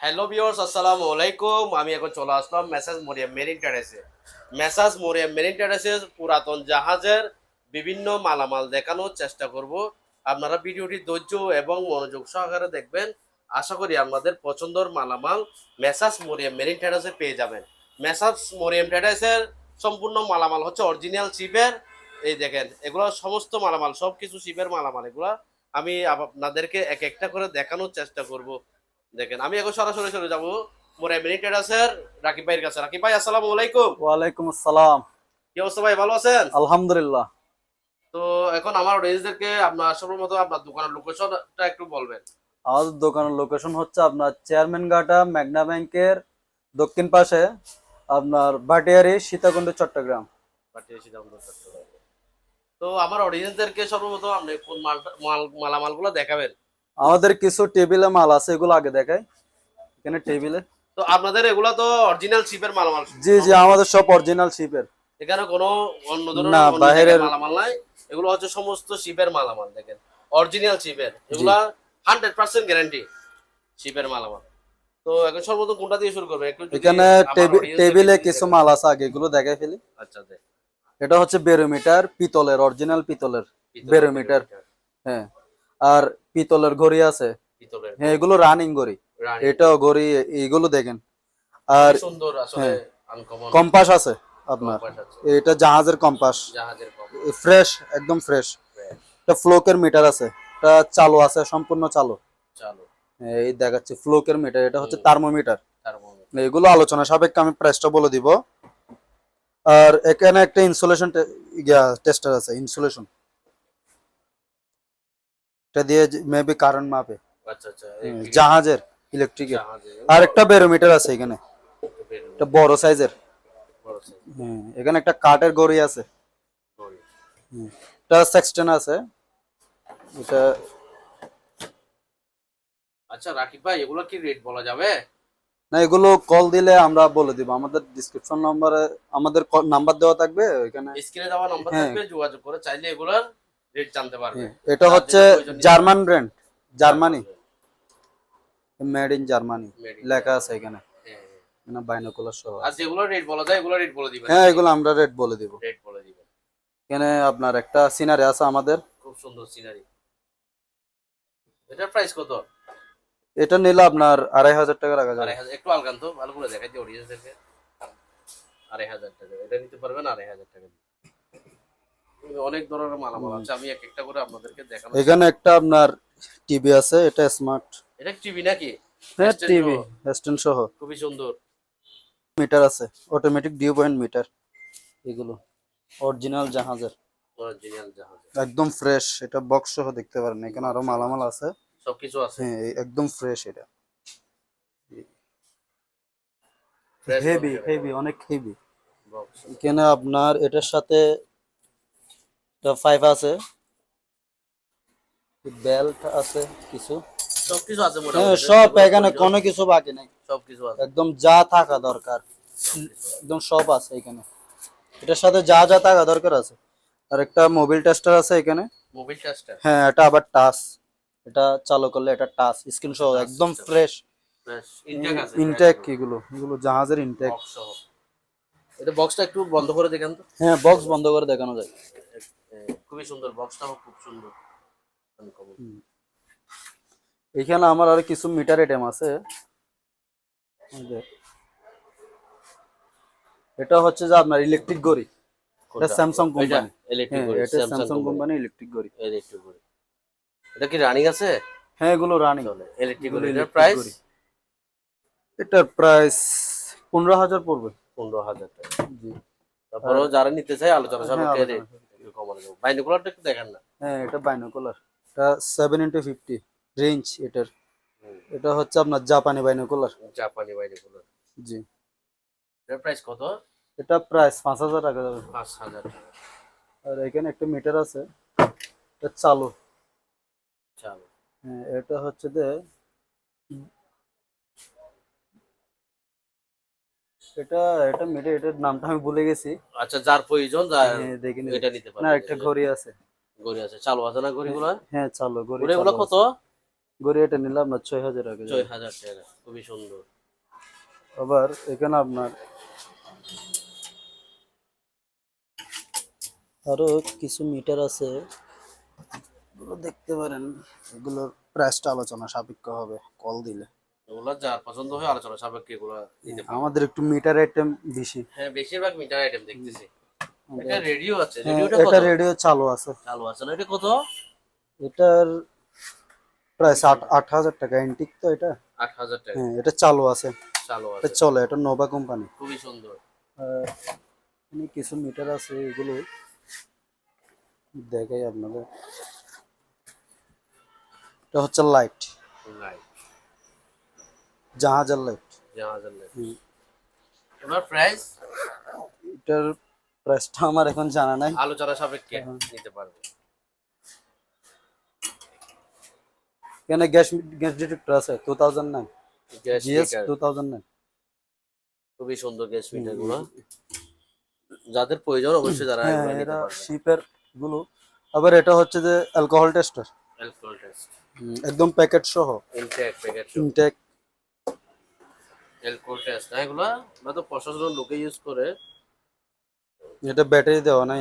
Hello viewers আসসালামু আলাইকুম আমি এখন চলে আসলাম মেসাজ মরিয়াম মেরিন টেরেসে মেসাজ মরিয়াম মেরিন টেরেসে পুরাতন জাহাজের বিভিন্ন মালামাল দেখানোর চেষ্টা করব। আপনারা ভিডিওটি ধৈর্য এবং মনোযোগ সহকারে দেখবেন। আশা করি আপনাদের পছন্দর মালামাল মেসাজ মরিয়াম মেরিন টেরেসে পেয়ে যাবেন। মেসাজ মরিয়াম টেরেসের সম্পূর্ণ মালামাল হচ্ছে অরিজিনাল শিপের এই দেখেন, এগুলো সমস্ত মালামাল সব কিছু শিপের মালামাল এগুলা। আমি আপনাদেরকে এক একটা করে দেখানোর চেষ্টা করব। দেখেন আমি এখন সরাসরি চলে যাব। মোর এমিনিটেড আছে রাকিব ভাইয়ের কাছে। রাকিব ভাই আসসালামু আলাইকুম। ওয়ালাইকুম আসসালাম। কি অবস্থা ভাই ভালো আছেন? আলহামদুলিল্লাহ। তো এখন আমার অডিয়েন্সদেরকে আপনার সর্বপ্রথম আপনার দোকানের লোকেশনটা একটু বলবেন। আমাদের দোকানের লোকেশন হচ্ছে আপনার চেয়ারম্যান ঘাটা মেঘনা ব্যাংকের দক্ষিণ পাশে আপনার ভাটিয়ারি সীতাকুণ্ড চট্টগ্রাম। পাঠিয়ে সিদ্ধান্ত চট্টগ্রাম। তো আমার অডিয়েন্সদেরকে সর্বপ্রথম আপনি কোন মাল মালামালগুলো দেখাবেন। আমাদের কিছু টেবিলে মাল আছে এগুলো আগে দেখাই। এখানে টেবিলে। তো আপনাদের এগুলো তো অরিজিনাল শিপের মালামাল। জি জি আমাদের সব অরিজিনাল শিপের এখানে কোনো অন্য ধরনের না, বাইরের- মালামাল নাই। এগুলো হচ্ছে সমস্ত শিপের মালামাল দেখেন। অরিজিনাল শিপের এগুলা হান্ড্রেড পার্সেন্ট গ্যারান্টি শিপের মালামাল। তো এখন সর্বপ্রথম কোনটা দিয়ে শুরু করবে একটু এখানে টেবিলে কিছু মাল আছে আগে এগুলো দেখাই ফেলি। আচ্ছা দেখ। এটা হচ্ছে বেরোমিটার পিতলের অরিজিনাল পিতলের বেরোমিটার। হ্যাঁ। আর পিতলের ঘড়ি আছে। পিতলের হ্যাঁ এগুলো রানিং ঘড়ি। এটাও ঘড়ি। এইগুলো দেখেন। আর সুন্দর আসলে হ্যাঁ। কম্পাস আছে আপনার। এটা জাহাজের কম্পাস জাহাজের ফ্রেশ একদম ফ্রেশ এটা ফ্লোকের মিটার আছে। এটা চালু আছে সম্পূর্ণ চালু। চালু। এই দেখাচ্ছি ফ্লোকের মিটার এটা হচ্ছে থার্মোমিটার থার্মোমিটার এগুলো আলোচনা সাপেক্ষে আমি প্রাইসটা বলে দিব। আর এখানে একটা ইনসুলেশন টেস্টার আছে ইনসুলেশন এটা দিয়ে মেবি কারেন্ট মাপে। আচ্ছা আচ্ছা জাহাজের ইলেকট্রিকের আর একটা বেরোমিটার আছে এখানে। এটা বড় সাইজের হুম, এখানে একটা কাঠের গড়ি আছে। এটা সেক্সটেন আছে। এটা আচ্ছা রাকিব ভাই এগুলো কি রেট বলা যাবে? না এগুলো কল দিলে আমরা বলে দিব। আমাদের ডিসক্রিপশন নম্বরে আমাদের নাম্বার দেওয়া থাকবে ওইখানে স্ক্রিনে দেওয়া নাম্বার হ্যাঁ। থাকবে যোগাযোগ করে। চাইলে এগুলোর রেট জানতে পারবে। এটা হচ্ছে German brand Germany. Made in Germany লেখা আছে এখানে। হ্যাঁ, হ্যাঁ। বাইনোকুলার সহ আর যেগুলো রেট বলা যায় এগুলো রেট বলে দিবেন। হ্যাঁ এগুলো আমরা রেট বলে দিব। রেট বলে দিবেন। এখানে আপনার একটা সিনারি আছে আমাদের। খুব সুন্দর সিনারি এটার প্রাইস কত? এটা নিলে আপনার আড়াই হাজার টাকা রাখা যাবে। হাজার একটু আলগান তো ভালো করে দেখাই দিই অডিয়েন্সদেরকে আড়াই হাজার টাকা এটা নিতে পারবেন আড়াই হাজার টাকা। অনেক ধরনের মালামাল আছে আমি এক একটা করে আপনাদেরকে দেখানো এখানে একটা আপনার টিভি আছে এটা স্মার্ট এটা টিভি নাকি? হ্যাঁ টিভি। স্ট্যান্ড সহ। খুবই সুন্দর। মিটার আছে অটোমেটিক ডিউ পয়েন্ট মিটার এগুলো অরিজিনাল জাহাজের। অরিজিনাল জাহাজ। একদম ফ্রেশ এটা বক্স সহ দেখতে পারেন এখানে আরও মালামাল আছে। সবকিছু আছে। হ্যাঁ একদম ফ্রেশ এটা। হেভি হেভি অনেক হেভি। এখানে আপনার এটার সাথে ফাইভ আছে। বেল্ট আছে কিছু। সবকিছু আছে হ্যাঁ মোটামুটি সব এখানে কোনো কিছু বাকি নেই। সবকিছু আছে। একদম যা থাকা দরকার। একদম সব আছে এখানে। এটার সাথে যা যা থাকা দরকার আছে। আর একটা মোবিল টেস্টার আছে এখানে। মোবিল টাচটা হ্যাঁ এটা আবার টাচ। এটা চালু করলে এটা টাচ। স্ক্রিন সহ একদম ফ্রেশ ইনটেক এগুলো। এগুলো জাহাজের ইনটেক এটা বক্সটা একটু বন্ধ করে দেখেন তো। হ্যাঁ বক্স বন্ধ করে দেখানো যায়। খুবই সুন্দর বক্সটাও খুব সুন্দর। এখানে আমার আর কিছু মিটার আইটেম আছে। এটা হচ্ছে যে আপনার ইলেকট্রিক গড়ি এটা স্যামসাং কোম্পানি ইলেকট্রিক এটা স্যামসাং কোম্পানি ইলেকট্রিক গড়ি ইলেকট্রিক ঘড়ি। এটা কি রানিং আছে? হ্যাঁ এগুলো রানিং চলে ইলেকট্রিক এটার electric প্রাইস এটার প্রাইস পনেরো হাজার পড়বে। পনেরো হাজার টাকা। জি। তারপরেও যারা নিতে চায় আলোচনা হ্যাঁ, সাপেক্ষে। রেট কমানো যাবে। বাইনোকুলারটা একটু দেখেন না। হ্যাঁ এটা বাইনোকুলার এটা সেভেন ইন্টু ফিফটি রেঞ্জ এটার। এটা হচ্ছে আপনার জাপানি বাইনোকুলার জাপানি বাইনোকুলার জি। এটার প্রাইস কত? এটা প্রাইস পাঁচ হাজার টাকা যাবে। পাঁচ হাজার টাকা। আর এখানে একটা মিটার আছে। এটা চালু। চালো। হ্যাঁ এটা হচ্ছে যে এটা এটা মিটার এটার নামটা আমি ভুলে গেছি। আচ্ছা যার প্রয়োজন হ্যাঁ, দেখে। এটা নিতে না একটা ঘড়ি আছে। ঘড়ি আছে। চালু আছে না ঘড়িগুলো? হ্যাঁ চালু ঘড়ি ঘড়িগুলো কত। গড়ি এটা নিলে আপনার ছয় হাজার টাকা। ছয় হাজার টাকা খুবই সুন্দর। আবার এখানে আপনার আরও কিছু মিটার আছে। দেখতে পারেন। এগুলোর প্রাইসটা আলোচনা সাপেক্ষ হবে কল দিলে। এগুলো যার পছন্দ হয় আলোচনা সাপেক্ষে এগুলো আমাদের একটু মিটার আইটেম বেশি। হ্যাঁ বেশিরভাগ মিটার আইটেম দেখতেছি। এটা রেডিও আছে। হ্যাঁ, এটা রেডিও চালু আছে। চালু আছে না? এটা কত? এটার আট হাজার টাকা। এন্টিক তো এটা? আট হাজার টাকা। হ্যাঁ এটা চালু আছে। চালু আছে। চলে এটা নোভা কোম্পানি খুবই সুন্দর। এখানে কিছু মিটার আছে এগুলো। দেখাই আপনাদের। এটা হচ্ছে লাইট লাইট জাহাজের লাইট জাহাজের লাইট ওনার প্রাইস এটার প্রাইসটা আমার এখন জানা নাই। আলোচনা সাপেক্ষে নিতে পারবে। এখানে গ্যাস গ্যাস ডিটেক্টর আছে two thousand nine gas GS meter two thousand nine খুবই সুন্দর গ্যাস মিটারগুলো যাদের প্রয়োজন অবশ্যই তারা হ্যাঁ নিতে এটা পারবে। শিপেরগুলো। আবার এটা হচ্ছে যে অ্যালকোহল টেস্টার অ্যালকোহল টেস্ট একদম প্যাকেট সহ। Intact packet intact alcohol test না এগুলো তো প্রশাসন লোকে ইউজ করে। এটা ব্যাটারি দেওয়া নাই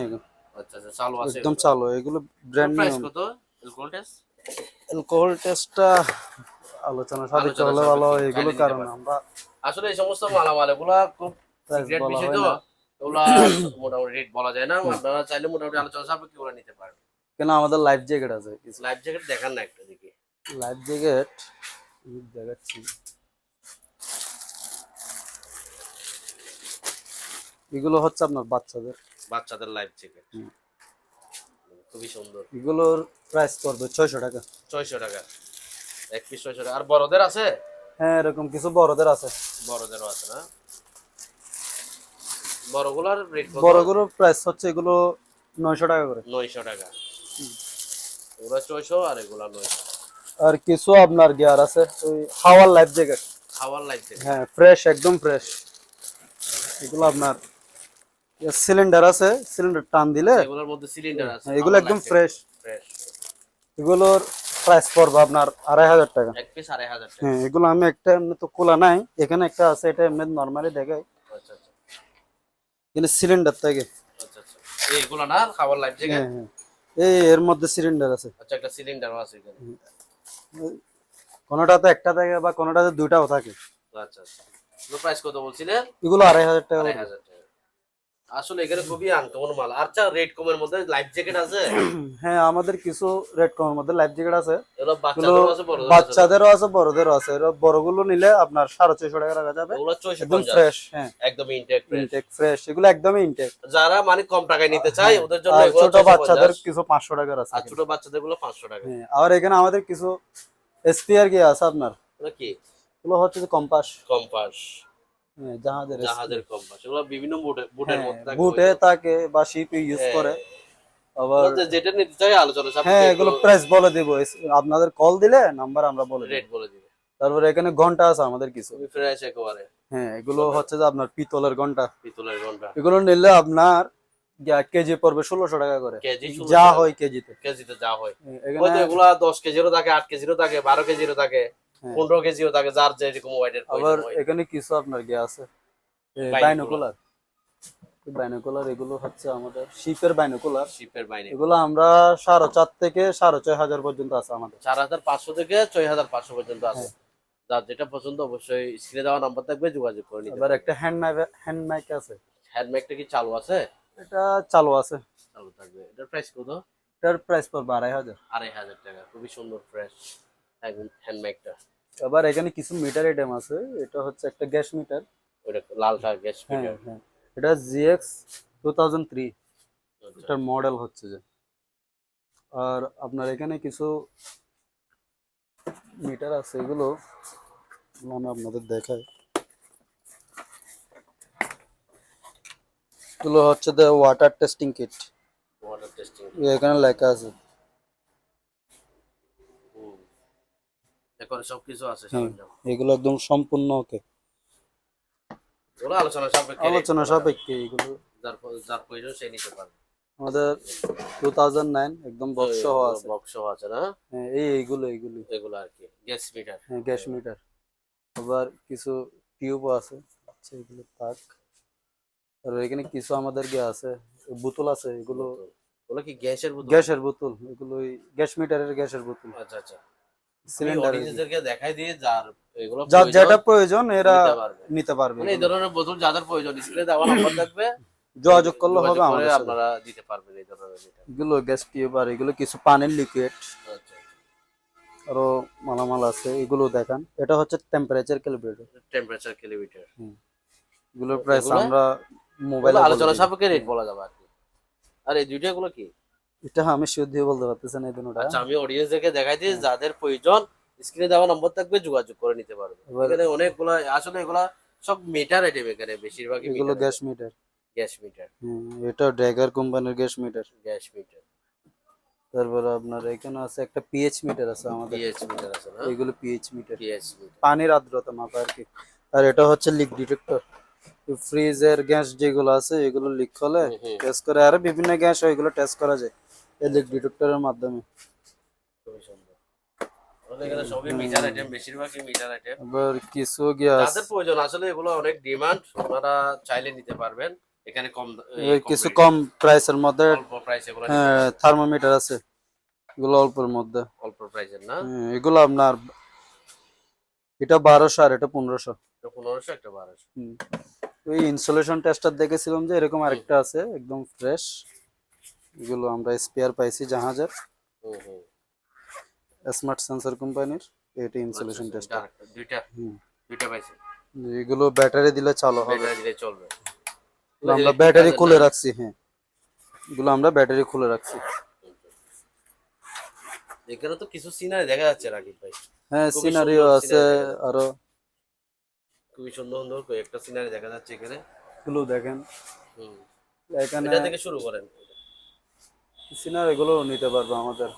আচ্ছা আচ্ছা চালু আছে একদম চালু এগুলো ব্র্যান্ড প্রাইস নিউ কত অ্যালকোহল টেস্ট অ্যালকোহল টেস্টটা আলোচনা আলোচনা হলে ভালো এগুলো কারণ আমরা আসলে এই সমস্ত মালামাল এগুলা খুব সিক্রেট বিষয় তো। এগুলা মোটামুটি রেট বলা যায় না। আপনারা চাইলে মোটামুটি আলোচনা সাপেক্ষে ওরা নিতে পারবেন। কেন আমাদের লাইফ জ্যাকেট আছে লাইফ জ্যাকেট দেখান না একটা দিকে লাইফ জ্যাকেট দেখাচ্ছি। এগুলো হচ্ছে আপনার বাচ্চাদের। বাচ্চাদের লাইফ জ্যাকেট খুবই সুন্দর। এগুলোর প্রাইস পড়বে ছয়শো টাকা। ছয়শো টাকা। এক পিস ছয়শো টাকা। আর বড়দের আছে? হ্যাঁ এরকম কিছু বড়দের আছে। বড়দেরও আছে না? বড়গুলার রেট কত? বড়গুলোর প্রাইস হচ্ছে এগুলো নয়শো টাকা করে। নয়শো টাকা। ওগুলা ছয়শো আর এগুলা নয়শো। আর কিছু আপনার গিয়ার আছে ওই হাওয়ার লাইফ জ্যাকেট খাওয়ার লাইফ জ্যাকেট হ্যাঁ ফ্রেশ একদম ফ্রেশ এগুলো আপনার সিলিন্ডার আছে সিলিন্ডার টান দিলে এগুলোর মধ্যে সিলিন্ডার আছে হ্যাঁ, এগুলো একদম ফ্রেশ ফ্রেশ এগুলোর প্রাইস পড়বে আপনার আড়াই হাজার টাকা। এক পিস আড়াই হাজার টাকা। হ্যাঁ এগুলো আমি একটা এমনি তো খোলা নাই এখানে একটা আছে এটা এমনি নর্মালি দেখাই। আচ্ছা আচ্ছা। কিন্তু সিলিন্ডার থাকে। আচ্ছা আচ্ছা। এইগুলো না খাবার লাইফ হ্যাঁ হ্যাঁ। এই এর মধ্যে সিলিন্ডার আছে। আচ্ছা একটা আছে এখানে। কোনোটাতে একটা থাকে বা কোনোটাতে দুইটাও থাকে। আচ্ছা আচ্ছা। প্রাইস কত বলছিলেন? এগুলো আড়াই হাজার টাকা আড়াই হাজার টাকা আসলে এখানে খুবই আনকমন মাল। আচ্ছা রেড কমের মধ্যে লাইফ জ্যাকেট আছে? হ্যাঁ আমাদের কিছু রেড কমের মধ্যে লাইফ জ্যাকেট আছে। বাচ্চাদেরও আছে বড়দেরও আছে। বড়গুলো নিলে আপনার সাড়ে ছয়শো টাকা রাখা যাবে। একদম ফ্রেশ হ্যাঁ। একদম ইনটেক ফ্রেশ ইনটেক ফ্রেশ এগুলো একদমই ইনটেক যারা মানে কম টাকায় নিতে চায় ওদের জন্য ছোট বাচ্চাদের কিছু পাঁচশো টাকার আছে আর ছোট বাচ্চাদেরগুলো পাঁচশো টাকা। হ্যাঁ আর এখানে আমাদের কিছু এসপিআর কি আছে আপনার? কি? এগুলো হচ্ছে কম্পাস। কম্পাস। হ্যাঁ, জাহাজের জাহাজের কম্পাস এগুলো বিভিন্ন বুটে বুটের মধ্যে থাকে বুটে থাকে বা শিপে ইউজ হ্যাঁ। করে। আবার যেটা নিতে চাই আলোচনা হ্যাঁ এগুলো প্রাইস বলে দিব। আপনাদের কল দিলে নাম্বার আমরা বলে দিব। রেট বলে দিবে। তারপরে এখানে ঘণ্টা আছে আমাদের কিছু। ফ্রেশ একেবারে। হ্যাঁ এগুলো হচ্ছে যে আপনার পিতলের ঘণ্টা। পিতলের ঘণ্টা। এগুলো নিলে আপনার কেজি পড়বে ষোলোশো টাকা করে। কেজি যা হয় কেজিতে। কেজিতে যা হয়। হ্যাঁ, এগুলা দশ কেজিরও থাকে আট কেজিরও থাকে বারো কেজিরও থাকে। হ্যাঁ। পনেরো কেজিও থাকে যার যেরকম ওয়াইডের আবার এখানে কিছু আপনার গিয়ে আছে। বাইনোকুলার বাইনোকুলার এগুলো হচ্ছে আমাদের শিপের বাইনোকুলার শিপের বাইরে এগুলো আমরা সাড়ে চার থেকে সাড়ে ছয় হাজার পর্যন্ত আছে আমাদের। চার হাজার পাঁচশো থেকে ছয় হাজার পাঁচশো পর্যন্ত আছে। হ্যাঁ। যার যেটা পছন্দ অবশ্যই স্ক্রিনে দেওয়া নাম্বার থাকবে যোগাযোগ করে নিতে এবার একটা হ্যান্ড মাইক হ্যান্ড মাইক আছে। হ্যান্ডমেকটা কি চালু আছে? এটা চালু আছে। চালু থাকবে। এটার প্রাইস কত? এটার প্রাইস পড়বে আড়াই হাজার। আড়াই হাজার টাকা। খুবই সুন্দর ফ্রেশ হ্যান্ডমেকটা এবার এখানে কিছু মিটার আইটেম আছে এটা হচ্ছে একটা গ্যাস মিটার ওইটা লালটা গ্যাস মিটার হ্যাঁ। এটা জিএক্স টু থাউজেন্ড থ্রি এটার মডেল হচ্ছে যে। আর আপনার এখানে কিছু মিটার আছে এগুলো আমি আপনাদের দেখাই। এগুলো হচ্ছে যে water testing kit water testing এখানে লেখা আছে। এখন সবকিছু আছে সরঞ্জাম এগুলো একদম সম্পূর্ণ ওকে। ওগুলো আলোচনা সাপেক্ষে আলোচনা সাপেক্ষে এগুলো। যার যার প্রয়োজন সে নিতে পারবে। আমাদের টু থাউজেন্ড নাইন একদম বক্স সহ আছে। বক্স আছে না? হ্যাঁ, এই এইগুলো এইগুলো এগুলো আর কি গ্যাস মিটার হ্যাঁ গ্যাস মিটার আবার কিছু টিউবও আছে আচ্ছা এগুলো থাক আর এখানে কিছু আমাদের গিয়ে আছে বোতল আছে এগুলো ওগুলো কি গ্যাসের বোতল? গ্যাসের বোতল এগুলো গ্যাস মিটারের গ্যাসের বোতল। আচ্ছা আচ্ছা। অডিয়েন্সদেরকে দেখাই দিয়ে যার এগুলো যার যেটা প্রয়োজন এরা নিতে পারবে। মানে এই ধরনের বোতল যাদের প্রয়োজন স্ক্রিনে দেওয়া নাম্বার থাকবে। যোগাযোগ করলে হবে আমাদের আপনারা দিতে পারবেন এই ধরনের এগুলো গ্যাস টিউব আর এগুলো কিছু পানির লিকুইড আচ্ছা আরও মালামাল আছে এগুলো দেখান। এটা হচ্ছে টেম্পারেচার ক্যালিব্রেটর টেম্পারেচার কিলোমিটার এগুলোর প্রাইস আমরা মোবাইল আলোচনা সাপেক্ষে রেট বলা যাবে আর কি। আর এই দুইটা গুলো কি? এটা আমি শুদ্ধ বলতে পারতেছি না এই দুটোটা। আচ্ছা আমি অডিয়েন্সদেরকে দেখাই দিই যাদের প্রয়োজন স্ক্রিনে দেওয়া নম্বর থাকবে যোগাযোগ করে নিতে পারবে। এখানে অনেকগুলো আসলে এগুলা সব মিটার আইটেম এখানে বেশিরভাগই এগুলো গ্যাস মিটার গ্যাস মিটার হুম এটা ড্র্যাগার কোম্পানির গ্যাস মিটার গ্যাস মিটার তারপরে আপনার এখানে আছে একটা পিএইচ মিটার আছে আমাদের। পিএইচ মিটার আছে না? এগুলো পিএইচ মিটার পিএইচ মিটার পানির আর্দ্রতা মাপা আর কি। আর এটা হচ্ছে লিক ডিটেক্টর ফ্রিজের গ্যাস যেগুলো আছে এগুলো লিক হলে। টেস্ট করে। আর বিভিন্ন গ্যাস ওইগুলো টেস্ট করা যায়। এই লিক ডিটেক্টরের মাধ্যমে। খুবই সুন্দর। এখানে সবই মিটার আইটেম বেশিরভাগই মিটার আইটেম আবার কিছু গ্যাস প্রয়োজন আসলে এগুলো অনেক ডিমান্ড ওনারা চাইলে নিতে পারবেন। এখানে কম কিছু কম প্রাইসের মধ্যে অল্প প্রাইস এগুলো নিতে হ্যাঁ থার্মোমিটার আছে। এগুলো অল্পের মধ্যে। অল্প প্রাইসের না? হ্যাঁ, এগুলো আপনার এটা বারোশো আর এটা পনেরোশো। পনেরোশো একটা বারোশো। ওই ইনস্টলেশন টেস্টার দেখেছিলাম যে এরকম আরেকটা আছে একদম ফ্রেশ এগুলো আমরা স্পেয়ার পাইছি জাহাজের। হুম হুম স্মার্ট সেন্সর কোম্পানির এটা ইনস্টলেশন আচ্ছা, টেস্টার আচ্ছা, দুইটা দুইটা পাইছে। এগুলো ব্যাটারি দিলে চালু হবে। ব্যাটারি দিলে চলবে। এগুলো আমরা ব্যাটারি খুলে রাখছি হ্যাঁ। এগুলো আমরা ব্যাটারি খুলে রাখছি। এখানে তো কিছু সিনারি দেখা যাচ্ছে রাকিব ভাই। হ্যাঁ খুবই সিনারিও সুন্দর আছে scenery। আরও। খুবই সুন্দর সুন্দর কয়েকটা সিনারি দেখা যাচ্ছে এখানে। এগুলো দেখেন। হুম। এখানে এটা থেকে শুরু করেন। সিনারি এগুলো নিতে পারবে আমাদের।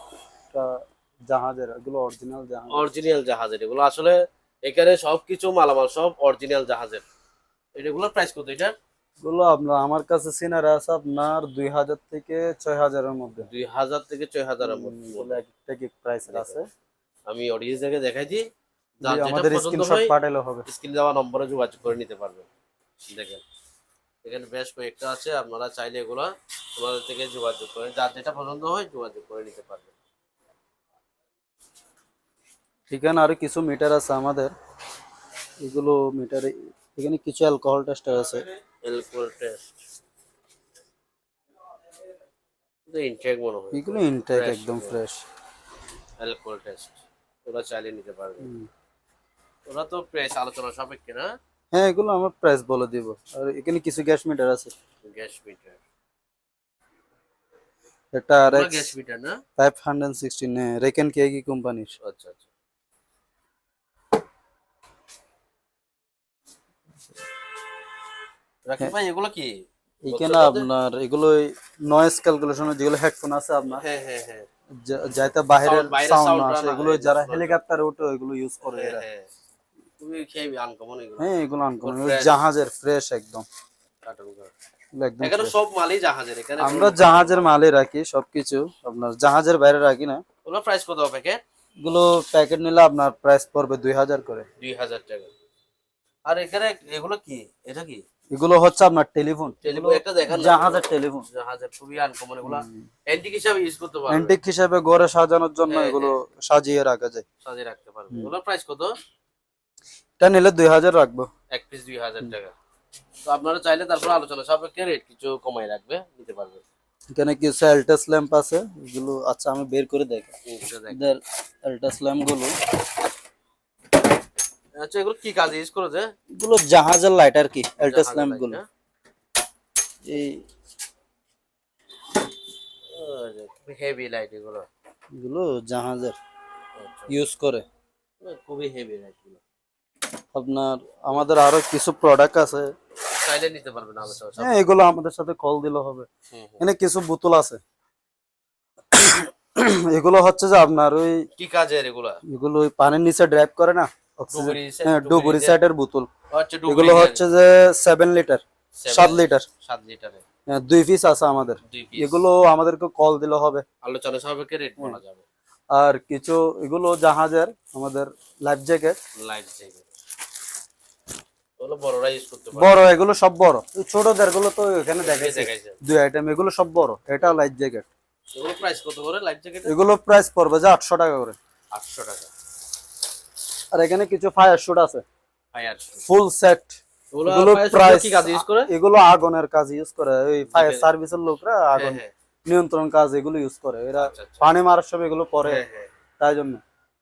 জাহাজের এগুলো অরিজিনাল জাহাজ। অরিজিনাল জাহাজের এগুলো আসলে এখানে সবকিছু মালামাল সব অরিজিনাল জাহাজের। এগুলো প্রাইস কত এটা? এগুলো আপনার আমার কাছে সিনারি আছে আপনার দুই হাজার থেকে ছয় হাজারের মধ্যে। দুই হাজার থেকে ছয় হাজারের মধ্যে। একটা কি প্রাইসের আছে। আমি অডিয়েন্স দেখে দেখাই দিই। আমাদের স্ক্রিনশট পাঠালে হবে। স্ক্রিন দেওয়া নম্বরে যোগাযোগ করে নিতে পারবেন। দেখেন। এখানে বেশ কয়েকটা আছে আপনারা চাইলে এগুলো তোমাদের থেকে যোগাযোগ করে যার যেটা পছন্দ হয় যোগাযোগ করে নিতে পারবেন। এখানে আরও কিছু মিটার আছে আমাদের। এগুলো মিটারে এখানে কিছু অ্যালকোহল টেস্টার আছে। অ্যালকোহল টেস্ট ইনটেক মনে হয়। এগুলো ইনটেক একদম ফ্রেশ অ্যালকোহল টেস্ট ওরা চাইলে নিতে পারবে ওরা তো প্রাইস আলোচনা সাপেক্ষে না? হ্যাঁ এগুলো আমরা প্রাইস বলে দিব। আর এখানে কিছু গ্যাস মিটার আছে। গ্যাস মিটার এটা আর গ্যাস মিটার না? ফাইভ হান্ড্রেড রেকেন কে কি কোম্পানির আচ্ছা আচ্ছা। রাকিব ভাই এগুলো কি? এখানে আপনার এগুলো নয়েজ ক্যালকুলেশনের যেগুলো হেডফোন আছে আপনার। হ্যাঁ হ্যাঁ হ্যাঁ। যা- যাতে বাইরের সাউন্ড আসে এগুলো হ্যাঁ, যারা হেলিকপ্টারে ওঠে এগুলো ইউজ করে হ্যাঁ, এরা। হ্যাঁ। খুবই খেয়ে আনকমন এগুলো। হ্যাঁ এগুলো আনকমন জাহাজের ফ্রেশ একদম। কার্টুন করে। এগুলো একদম এখানে সব মালই জাহাজের এখানে আমরা জাহাজের মালে রাখি সবকিছু। আপনার জাহাজের বাইরে রাখি না। ওগুলো প্রাইস কত প্যাকেট এগুলো প্যাকেট নিলে আপনার প্রাইস পড়বে দুই হাজার করে। দুই হাজার টাকা। আর এখানে এগুলো কি? এটা কি? এগুলো হচ্ছে আপনার টেলিফোন। টেলিফোন একটা দেখান। জাহাজের টেলিফোন। জাহাজের খুবই আনকমন এগুলো অ্যান্টিক হিসাবে ইউজ করতে পারবে। অ্যান্টিক হিসাবে ঘরে সাজানোর জন্য হ্যাঁ, এগুলো সাজিয়ে রাখা যায়। সাজিয়ে রাখতে পারবে। এগুলো প্রাইস কত? এটা নিলে দুই হাজার রাখব। এক পিস দুই হাজার টাকা। তো আপনারা চাইলে তারপর আলোচনা সাপেক্ষে রেট কিছু কমাই রাখবে নিতে পারবে এখানে কিছু অ্যালটাস ল্যাম্প আছে? এগুলো আচ্ছা আমি বের করে দেখি। এটা দেখ। এদের অ্যালটাস ল্যাম্পগুলো। আচ্ছা এগুলো কি কাজে ইউজ করেছে এগুলো জাহাজের লাইট আর কি অ্যালটাস ল্যাম্পগুলো। এই হেভি লাইট এগুলো। এগুলো জাহাজের আচ্ছা। ইউজ করে। খুবই হেভি লাইটগুলো আপনার আমাদের আরও কিছু প্রোডাক্ট আছে। চাইলে নিতে পারবেন হ্যাঁ এগুলো আমাদের সাথে কল দিলে হবে। এখানে কিছু বোতল আছে। এগুলো হচ্ছে যে আপনার ওই কি কাজের এগুলো? এগুলো ওই পানির নিচে ড্রাইভ করে না? ডুবুরি set- হ্যাঁ। সাইডের বোতল। আচ্ছা এগুলো হচ্ছে যে সেভেন লিটার Seven- সাত লিটার সাত লিটারের হ্যাঁ, দুই পিস আছে আমাদের। এগুলো আমাদেরকে কল দিলে হবে। আলোচনা সাপেক্ষে রেট বলা যাবে। আর কিছু এগুলো জাহাজের আমাদের লাইফ জ্যাকেট লাইফ জ্যাকেট ওগুলো বড়রা ইউজ করতে পারে বড় এগুলো সব বড়। ছোটদেরগুলো তো এখানে দেখাইছে। দেখাইছে। দুই আইটেম এগুলো সব বড়। এটা লাইফ জ্যাকেট এগুলো প্রাইস কত করে? লাইট জ্যাকেট এগুলো প্রাইস পড়বে যে আটশো টাকা করে। আটশো টাকা। আর এখানে কিছু ফায়ার শুট আছে। ফায়ার ফুল সেট এগুলো এগুলো প্রাইস কি কাজ ইউজ করে? এগুলো আগুনের কাজ ইউজ করে। ওই ফায়ার সার্ভিসের লোকরা আগুন হ্যাঁ, নিয়ন্ত্রণ কাজ এগুলো ইউজ করে। এরা আচ্ছা, আচ্ছা। পানি মারার সময় এগুলো পরে। হ্যাঁ, হ্যাঁ, তাই জন্য।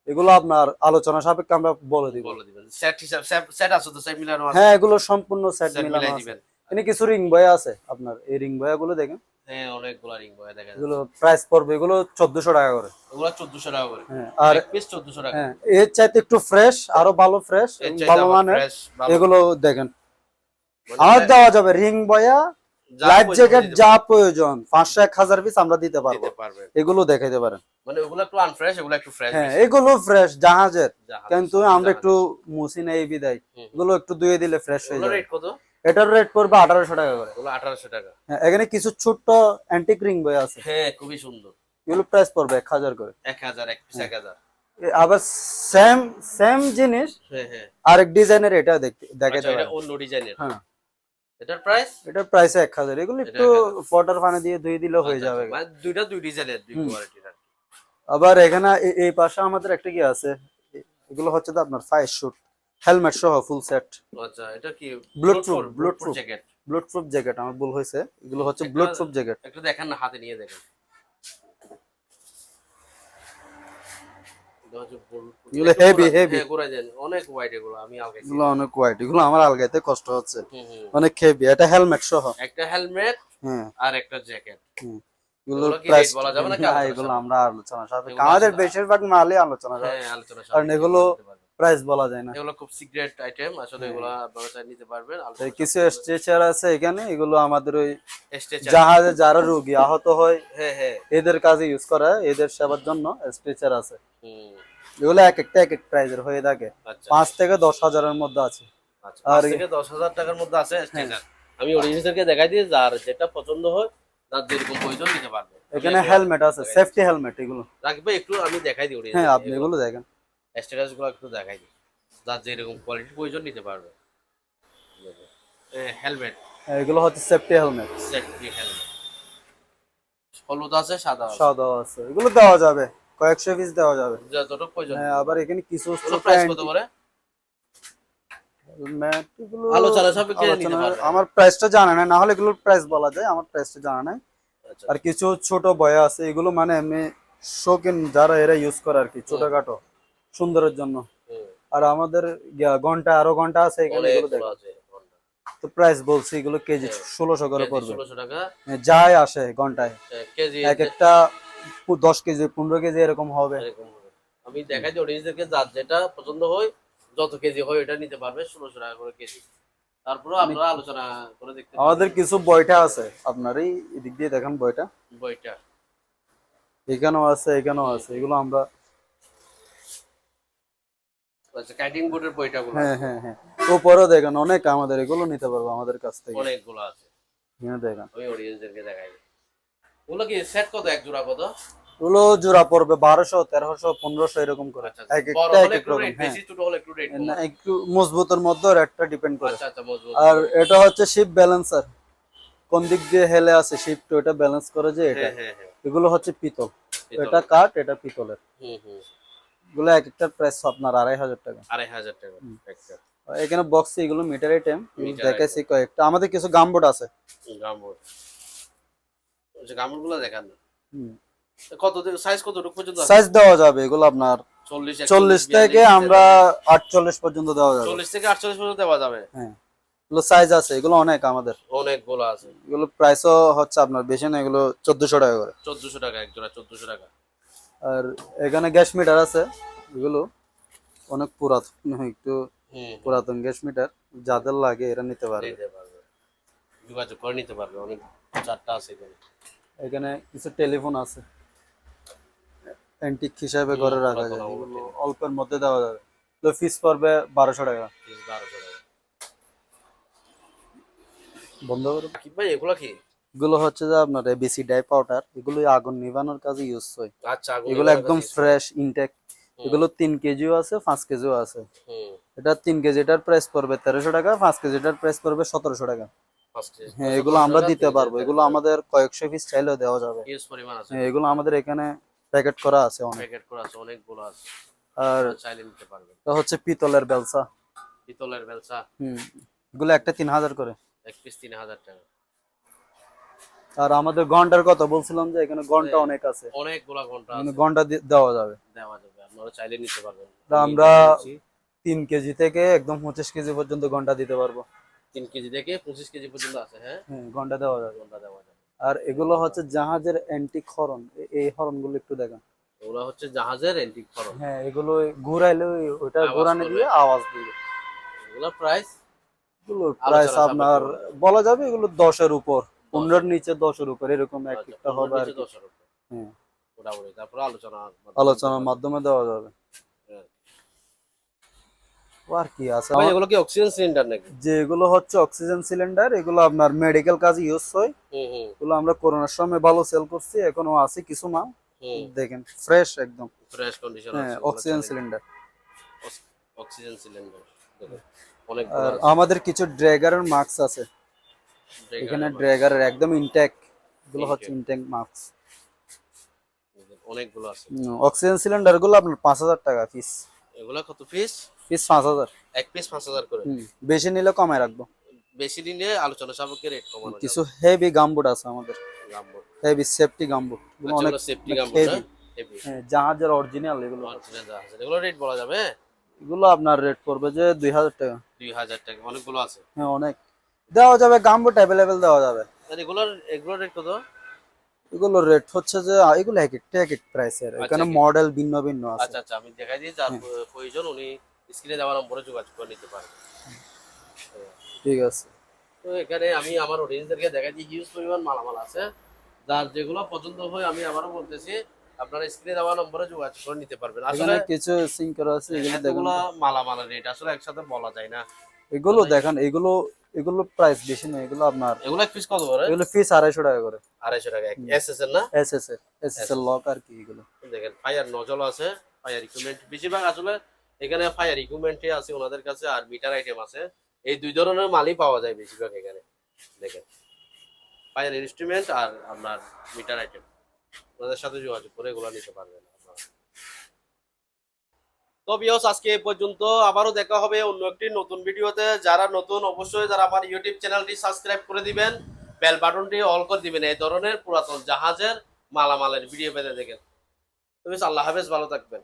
এগুলো আপনার আলোচনা সাপেক্ষে আমরা বলে দিব। বলে দিবেন। সেট হিসাব সেট আছে তো সেট মিলানো আছে। হ্যাঁ এগুলো সম্পূর্ণ সেট মিলানো আছে। কিছু রিং বয়া আছে আপনার। এই রিং বয়া গুলো দেখেন। হ্যাঁ অনেকগুলো রিং বয় দেখা যায় এগুলো প্রাইস পড়বে এগুলো টাকা করে। এগুলো চোদ্দশো টাকা করে। হ্যাঁ আর পিস টাকা। হ্যাঁ এর চাইতে একটু ফ্রেশ আরও ভালো ফ্রেশ ভালো। এগুলো দেখেন। আমার দেওয়া যাবে রিং বয়া লাইফ জ্যাকেট যা প্রয়োজন পাঁচশো এক হাজার পিস আমরা দিতে পারব। এগুলো দেখাইতে পারেন। মানে ওগুলো একটু আনফ্রেশ এগুলো একটু ফ্রেশ হ্যাঁ এগুলো ফ্রেশ জাহাজের। কিন্তু আমরা একটু মুসি নেই বিদায়। এগুলো একটু ধুয়ে দিলে ফ্রেশ হয়ে যাবে। রেট কত? এটার রেট পড়বে আঠারোশো টাকা করে। ওগুলো আঠারোশো টাকা। হ্যাঁ, এখানে কিছু ছোট্ট অ্যান্টিক রিং বই আছে। হ্যাঁ খুবই সুন্দর। এগুলো প্রাইস পড়বে এক হাজার করে। এক হাজার এক পিস এক হাজার। আবার সেম সেম জিনিস হ্যাঁ হ্যাঁ। আরেক ডিজাইনের এটা দেখতে অন্য ডিজাইনের হ্যাঁ। এটার প্রাইস এটার প্রাইস এক হাজার। এগুলো একটু পটার পানি দিয়ে ধুয়ে দিলে হয়ে যাবে। মানে দুইটা দুই ডিজাইনের দুই কোয়ালিটির আবার এখানে এই পাশে আমাদের একটা কি আছে? এগুলো হচ্ছে তো আপনার ফায়ার শুট হেলমেট সহ ফুল সেট আচ্ছা এটা কি Bloodproof, bloodproof। Jacket blood proof jacket আমার ভুল হয়েছে। এগুলো হচ্ছে ব্লুট প্রুফ জ্যাকেট একটু দেখেন না হাতে নিয়ে দেখেন এটা হচ্ছে bulletproof। এগুলো heavy। হ্যাঁ, ঘোরায় দেন। অনেক ওয়াইড এগুলো আমি আগে এগুলো অনেক হোয়াইট এগুলো আমার আলগাইতে কষ্ট হচ্ছে। হুম, হুম। অনেক হেভি এটা হেলমেট সহ। একটা হেলমেট হ্যাঁ। আর একটা জ্যাকেট এগুলো প্রাইস বলা যাবে না এগুলো আমরা আলোচনা সাপেক্ষে। আমাদের বেশিরভাগ মালই আলোচনা হ্যাঁ আলোচনা কারণ এগুলো প্রাইস বলা যায় না। এগুলো খুব সিক্রেট আইটেম আসলে এগুলো আপনারা চাই নিতে পারবেন কিছু স্ট্রেচার আছে এখানে এগুলো আমাদের ওই স্ট্রেচার জাহাজে যারা রোগী আহত হয় হ্যাঁ হ্যাঁ। এদের কাজে ইউজ করা হয়, এদের সেবার জন্য স্ট্রেচার আছে। এগুলো এক একটা এক এক প্রাইজের হয়ে থাকে। আচ্ছা। পাঁচ থেকে দশ হাজারের মধ্যে আছে। আচ্ছা আর থেকে দশ হাজার টাকার মধ্যে আছে আমি অরিজিনালকে দেখাই দিয়ে যার যেটা পছন্দ হয় তার যেরকম প্রয়োজন নিতে পারবে। এখানে হেলমেট আছে সেফটি হেলমেট এগুলো। রাখবে একটু আমি দেখাই দিই হ্যাঁ আপনি এগুলো দেখেন। স্ট্যাটাসগুলো একটু দেখাই দিই। যার যেরকম কোয়ালিটির প্রয়োজন নিতে পারবে। হেলমেট হ্যাঁ, এগুলো হচ্ছে সেফটি হেলমেট সেফটি হেলমেট হলুদ আছে সাদা সাদা আছে। এগুলো দেওয়া যাবে। কয়েকশো পিস দেওয়া যাবে। যতটুকু প্রয়োজন। হ্যাঁ আবার এখানে কিছু ওগুলো প্রাইস কত করে? আলোচনা সাপেক্ষে নিতে আলোচনা- পারবে। আমার প্রাইসটা জানা নাই না হলে এগুলোর প্রাইস বলা যায় আমার প্রাইসটা জানা নাই। আচ্ছা। আর কিছু ছোট বয়া আছে এগুলো মানে এমনি শৌখিন যারা এরা ইউজ করে আর কি ছোটখাটো সুন্দরের জন্য। আর আমাদের ঘণ্টা আরও ঘণ্টা আছে এখানে এগুলো দেখো। তো প্রাইস বলছি এগুলো কেজি ষোলোশো করে পড়বে। 1600 টাকা। হ্যাঁ, যাই আসে ঘন্টায়। এক একটা দশ কেজি পনেরো কেজি এরকম হবে। আমি দেখাই দিই অডিয়েন্সদেরকে যার যেটা পছন্দ হয় যত কেজি হয় এটা নিতে পারবে ষোলোশো টাকা করে কেজি। তারপরে আপনারা আলোচনা করে দেখতে আমাদের কিছু বইটা আছে আপনার এই এদিক দিয়ে দেখেন বইটা। বইটা। এখানেও আছে এখানেও আছে এগুলো আমরা আচ্ছা কাটিং বোর্ডের বইটা গুলো হ্যাঁ হ্যাঁ হ্যাঁ। উপরেও দেখেন অনেক আমাদের এগুলো নিতে পারব আমাদের কাছ থেকে। অনেকগুলো আছে। এখানে দেখেন। অডিয়েন্সদেরকে দেখাই। ওগুলো কি সেট কত? এক জোড়া কত? এগুলো জোড়া পড়বে বারোশো তেরোশো পনেরোশো এরকম করে। আচ্ছা এক একটা এক এক রকম রেট হ্যাঁ একটু মজবুতের মধ্যে রেটটা ডিপেন্ড করে। আচ্ছা আচ্ছা আর এটা হচ্ছে শিপ ব্যালেন্সার কোন দিক দিয়ে হেলে আছে শিপটা ওটা ব্যালেন্স করে যে এটা। হ্যাঁ হ্যাঁ এগুলো হচ্ছে পিতল। এটা কাঠ এটা পিতলের। এগুলো এক একটার প্রাইস আপনার আড়াই হাজার টাকা। আড়াই হাজার টাকা এখানে বক্সে এগুলো মিটার আইটেম দেখাইছি কয়েকটা। আমাদের কিছু গামবোর্ড আছে। গামবোর্ড। গামবোর্ড দেখান না। কত সাইজ কত পর্যন্ত সাইজ দেওয়া যাবে এগুলো আপনার চল্লিশ চল্লিশ থেকে আমরা আটচল্লিশ পর্যন্ত দেওয়া যাবে। চল্লিশ থেকে আটচল্লিশ পর্যন্ত দেওয়া যাবে? হ্যাঁ। এগুলো সাইজ আছে এগুলো অনেক আমাদের। অনেকগুলো আছে। এগুলো প্রাইসও হচ্ছে আপনার বেশি না এগুলো চোদ্দশো টাকা করে। চোদ্দশো টাকা এক জোড়া চোদ্দশো টাকা। আর এখানে গ্যাস মিটার আছে এগুলো অনেক পুরাতন একটু পুরাতন গ্যাস মিটার যাদের লাগে এরা নিতে পারবে। নিতে পারবে। যোগাযোগ করে নিতে পারবে অনেক। চারটা আছে এখানে। এখানে কিছু টেলিফোন আছে। অ্যান্টিক হিসাবে ঘরে রাখা যায়। অল্পের মধ্যে দেওয়া যাবে। তো ফিস পড়বে বারোশো টাকা। তিরিশ বারোশো টাকা। বন্ধ করে। কি ভাই এগুলো কি? এগুলো হচ্ছে যে আপনার এবিসি ডাই পাউডার এগুলো আগুন নিভানোর কাজে ইউজ হয়। আচ্ছা এগুলো একদম ফ্রেশ ইনটেক এগুলো তিন কেজিও আছে পাঁচ কেজিও আছে। এটা তিন কেজিটার প্রাইস পড়বে তেরোশো টাকা পাঁচ কেজিটার প্রাইস পড়বে সতেরোশো টাকা। ফার্স্ট হ্যাঁ এগুলো আমরা দিতে পারব। এগুলো আমাদের কয়েকশো পিস চাইলেও দেওয়া যাবে। ইউজ পরিমাণ আছে। হ্যাঁ এগুলো আমাদের এখানে প্যাকেট করা আছে অনেক। প্যাকেট করা আছে অনেকগুলো আছে। আর চাইলে নিতে পারবেন। এটা হচ্ছে পিতলের বেলসা। পিতলের বেলসা। হুম এগুলো একটা তিন হাজার করে। এক পিস তিন হাজার টাকা। আর আমাদের ঘণ্টার কথা বলছিলাম যে এখানে ঘণ্টা অনেক আছে। অনেকগুলা ঘণ্টা আছে। ঘণ্টা দেওয়া যাবে। দেওয়া যাবে আপনারা চাইলে নিতে পারবেন। তা আমরা তিন কেজি থেকে একদম পঁচিশ কেজি পর্যন্ত ঘণ্টা দিতে পারব। তিন কেজি থেকে পঁচিশ কেজি পর্যন্ত আছে হ্যাঁ? হ্যাঁ ঘণ্টা দেওয়া যাবে। ঘণ্টা দেওয়া যাবে। আর এগুলো হচ্ছে জাহাজের অ্যান্টিক হরন এই হরনগুলো একটু দেখেন। ওগুলো হচ্ছে জাহাজের এন্টিক খরচ হ্যাঁ এগুলো ঘুরাইলে দিয়ে আওয়াজ দিবে এগুলো প্রাইস এগুলোর প্রাইস আপনার বলা যাবে এগুলো দশের উপর। পনেরোর নিচে দশের উপর এরকম এক আচ্ছা, একটা হবে আর। হ্যাঁ। মোটামুটি তারপরে আলোচনা আলোচনার মাধ্যমে দেওয়া যাবে। হ্যাঁ। আর কি আছে? ভাই এগুলো কি অক্সিজেন সিলিন্ডার নাকি? যে এগুলো হচ্ছে অক্সিজেন সিলিন্ডার এগুলো আপনার মেডিকেল কাজে ইউজ হয়। এগুলো আমরা করোনার সময় ভালো সেল করছি এখনও আছে কিছু মাল দেখেন ফ্রেশ একদম। Fresh condition oxygen cylinder oxygen cylinder অনেক আর আমাদের কিছু ড্রেগারের মাস্ক আছে। এখানে ড্রেগারের একদম ইনটেক এগুলো হচ্ছে ইনটেক মাস্ক অনেকগুলো আছে। অক্সিজেন সিলিন্ডারগুলো আপনার পাঁচ হাজার টাকা পিস এগুলো কত পিস পিস পাঁচ হাজার। এক পিস পাঁচ হাজার করে। বেশি নিলে কমায় রাখব। বেশি দিনে আলোচনা সাপেক্ষে রেট কমানো কিছু হেভি গামবুট আছে আমাদের। গাম্বুট। Heavy safety gumboot. অনেক সেফটি গাম্বুট। হেভি হ্যাঁ, জাহাজের অরিজিনাল এগুলো। অরিজিনাল জাহাজ। এগুলো রেট বলা যাবে এগুলো আপনার রেট পড়বে যে দুই হাজার টাকা। দুই হাজার টাকা অনেকগুলো আছে। হ্যাঁ অনেক। দেওয়া যাবে গামবুট অ্যাভেলেবেল দেওয়া যাবে। আর এগুলোর এগুলোর রেট কত? এগুলোর রেট হচ্ছে যে এগুলো এক একটা এক এক প্রাইসের এখানে এক এক। মডেল ভিন্ন ভিন্ন আছে। আচ্ছা আচ্ছা আমি দেখাই দিই যার প্রয়োজন উনি স্ক্রিনে দেওয়া নম্বরে যোগাযোগ করে নিতে পারেন ঠিক আছে। তো এখানে আমি আমার অডিয়েন্সদেরকে দিই হিউজ পরিমাণ মালামাল আছে। যার যেগুলো পছন্দ হয় আমি আবারও বলতেছি আপনারা স্ক্রিনে দেওয়া নম্বরে যোগাযোগ করে নিতে পারবেন। আসলে কিছু সিং করা আছে এগুলো মালামালের রেট আসলে একসাথে বলা যায় না। এগুলো দেখেন এগুলো এগুলো প্রাইস বেশি নয় এগুলো আপনার এগুলো পিস কত করে? এগুলো ফিস আড়াইশো টাকা করে। আড়াইশো টাকা এস এস এর না? এস এস এর এস এস এর লক আর কি এগুলো। দেখেন ফায়ার নজল আছে ফায়ার ইকুইপমেন্ট বেশিরভাগ আসলে এখানে ফায়ার ইকুইপমেন্টই আছে, ওনাদের কাছে আর মিটার আইটেম আছে। এই দুই ধরনের মালই পাওয়া যায় বেশিরভাগ এখানে। দেখেন। ফায়ার ইনস্ট্রুমেন্ট আর আপনার মিটার আইটেম ওনাদের সাথে যোগাযোগ করে এগুলো নিতে পারবেন তো বিয়স আজকে এই পর্যন্ত। আবারও দেখা হবে অন্য একটি নতুন ভিডিওতে। যারা নতুন, অবশ্যই যারা আমার ইউটিউব চ্যানেলটি সাবস্ক্রাইব করে দিবেন বেল বাটনটি অল করে দিবেন। এই ধরনের পুরাতন জাহাজের মালামালের ভিডিও পেতে দেখেন। তুমি আল্লাহ হাফেজ, ভালো থাকবেন।